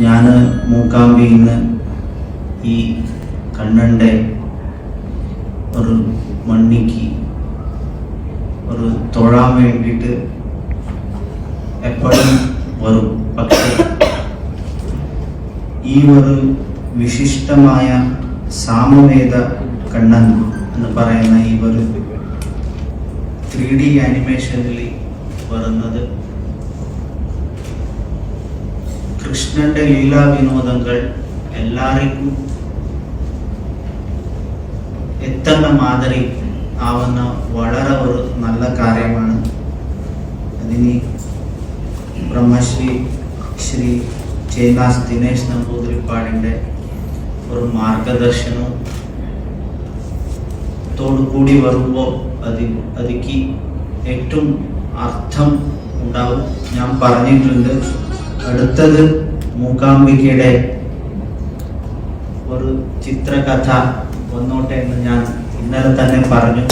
ഞാൻ മൂക്കാമ്പിയിൽ നിന്ന് ഈ കണ്ണന്റെ ഒരു മണ്ണിക്ക് ഒരു തൊഴാൻ വേണ്ടിയിട്ട് എപ്പോഴും വരും. പക്ഷേ ഈ ഒരു വിശിഷ്ടമായ സാമവേദ കണ്ണൻ എന്ന് പറയുന്ന ഈ ഒരു ത്രീ ഡി ആനിമേഷനിൽ വരുന്നത് കൃഷ്ണന്റെ ലീലാ വിനോദങ്ങൾ എല്ലാവർക്കും എത്തുന്ന മാതിരി ആവുന്ന വളരെ ഒരു നല്ല കാര്യമാണ്. അതിന് ബ്രഹ്മശ്രീ ശ്രീ ചേനാസ് ദിനേശ് നമ്പൂതിരിപ്പാടിന്റെ ഒരു മാർഗദർശനവും തോടുകൂടി വരുമ്പോൾ അതി അതിക്ക് ഏറ്റവും അർത്ഥം ഉണ്ടാവും. ഞാൻ പറഞ്ഞിട്ടുണ്ട് അടുത്തത് മൂകാംബികയുടെ ഒരു ചിത്രകഥ വന്നോട്ടെ എന്ന് ഞാൻ ഇന്നലെ തന്നെ പറഞ്ഞു.